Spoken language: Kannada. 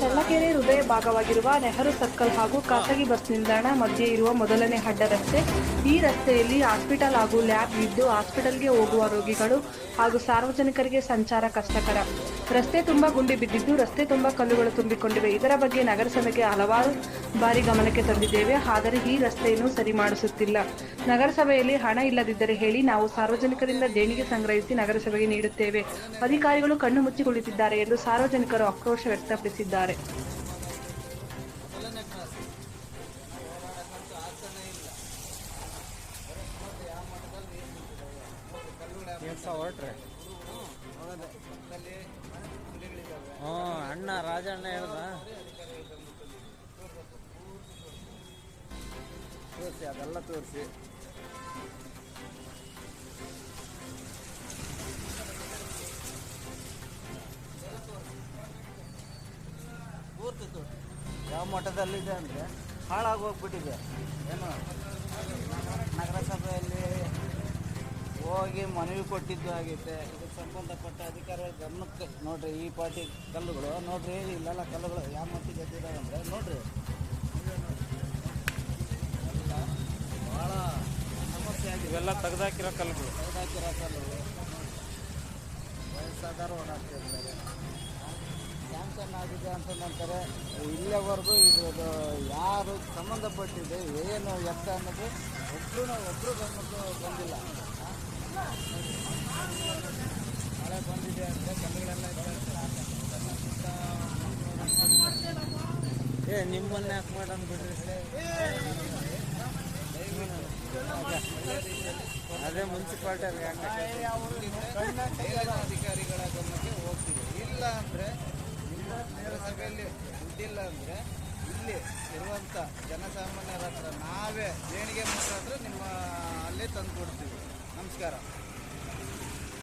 ಚಳ್ಳಕೆರೆ ಹೃದಯ ಭಾಗವಾಗಿರುವ ನೆಹರು ಸರ್ಕಲ್ ಹಾಗೂ ಖಾಸಗಿ ಬಸ್ ನಿಲ್ದಾಣ ಮಧ್ಯೆ ಇರುವ ಮೊದಲನೇ ಅಡ್ಡ ರಸ್ತೆ ಈ ರಸ್ತೆಯಲ್ಲಿ ಹಾಸ್ಪಿಟಲ್ ಹಾಗೂ ಲ್ಯಾಬ್ ಇದ್ದು ಹಾಸ್ಪಿಟಲ್ಗೆ ಹೋಗುವ ರೋಗಿಗಳು ಹಾಗೂ ಸಾರ್ವಜನಿಕರಿಗೆ ಸಂಚಾರ ಕಷ್ಟಕರ. ರಸ್ತೆ ತುಂಬಾ ಗುಂಡಿ ಬಿದ್ದಿದ್ದು ರಸ್ತೆ ತುಂಬಾ ಕಲ್ಲುಗಳು ತುಂಬಿಕೊಂಡಿವೆ. ಇದರ ಬಗ್ಗೆ ನಗರಸಭೆಗೆ ಹಲವಾರು ಬಾರಿ ಗಮನಕ್ಕೆ ತಂದಿದ್ದೇವೆ. ಆದರೆ ಈ ರಸ್ತೆಯನ್ನು ಸರಿ ಮಾಡಿಸುತ್ತಿಲ್ಲ. ನಗರಸಭೆಯಲ್ಲಿ ಹಣ ಇಲ್ಲದಿದ್ದರೆ ಹೇಳಿ ನಾವು ಸಾರ್ವಜನಿಕರಿಂದ ದೇಣಿಗೆ ಸಂಗ್ರಹಿಸಿ ನಗರಸಭೆಗೆ ನೀಡುತ್ತೇವೆ. ಅಧಿಕಾರಿಗಳು ಕಣ್ಣು ಮುಚ್ಚಿಕೊಳ್ಳುತ್ತಿದ್ದಾರೆ ಎಂದು ಸಾರ್ವಜನಿಕರು ಆಕ್ರೋಶ ವ್ಯಕ್ತಪಡಿಸಿದ್ದಾರೆ. ಹೊರಟ್ರೆ ಹ್ಞೂ ಅಣ್ಣ ರಾಜಣ್ಣ ಹೇಳ್ದ? ತೋರಿಸಿ ಅದೆಲ್ಲ ತೋರಿಸಿ. ಯಾವ ಮಟ್ಟದಲ್ಲಿದೆ ಅಂದರೆ ಹಾಳಾಗೋಗ್ಬಿಟ್ಟಿದೆ ಏನು? ನಗರಸಭೆಯಲ್ಲಿ ಹೋಗಿ ಮನವಿ ಕೊಟ್ಟಿದ್ದು ಆಗೈತೆ ಇದಕ್ಕೆ ಸಂಬಂಧಪಟ್ಟ ಅಧಿಕಾರಿಗಳ ಗಮನಕ್ಕೆ ನೋಡ್ರಿ ಈ ಪಾಟಿ ಕಲ್ಲುಗಳು ನೋಡ್ರಿ ಇಲ್ಲೆಲ್ಲ ಕಲ್ಲುಗಳು ಯಾವ ಮಟ್ಟಿಗೆ ಎದ್ದಿದ್ದಾವೆ ಅಂದರೆ ನೋಡ್ರಿ. ಭಾಳ ಸಮಸ್ಯೆ ಆಗಿದೆ. ಇವೆಲ್ಲ ತೆಗೆದಾಕಿರೋ ಕಲ್ಲುಗಳು. ತೆಗೆದಾಕಿರೋ ಕಲ್ಲುಗಳು. ವಯಸ್ಸಾದವರು ಓಡಾಡ್ತಿರ್ತಾರೆ ಸ್ಯಾಂಕ್ಷನ್ ಆಗಿದೆ ಅಂತ ಇಲ್ಲಿಯವರೆಗೂ ಇದು ಯಾರು ಸಂಬಂಧಪಟ್ಟಿದೆ, ಏನು ಎತ್ತ ಅನ್ನೋದು ಒಬ್ಬರು ಒಬ್ಬರು ಗಮನಕ್ಕೆ ಬಂದಿಲ್ಲ. ಮಳೆ ಬಂದಿದೆ ಅಂದರೆ ಕಲ್ಲುಗಳೆಲ್ಲ ಏ, ನಿಮ್ಮನ್ನ ಯಾಕೆ ಮಾಡೋಣ ಬಿಡ್ರಿ? ಅದೇ ಮುನ್ಸಿಪಾಲ್ಟಿ ಅಧಿಕಾರಿಗಳ ಗಮನಕ್ಕೆ ಹೋಗ್ತೀವಿ. ಇಲ್ಲ ಅಂದರೆ ನಗರಸಭೆಯಲ್ಲಿ ದುಡ್ಡಿಲ್ಲ ಅಂದರೆ ಇಲ್ಲಿ ಇರುವಂಥ ಜನಸಾಮಾನ್ಯರ ಹತ್ರ ನಾವೇ ದೇಣಿಗೆ ಮುಖಾಂತರ ನಿಮ್ಮ ಅಲ್ಲೇ ತಂದು ಕೊಡ್ತೀವಿ ನಮಸ್ಕಾರ.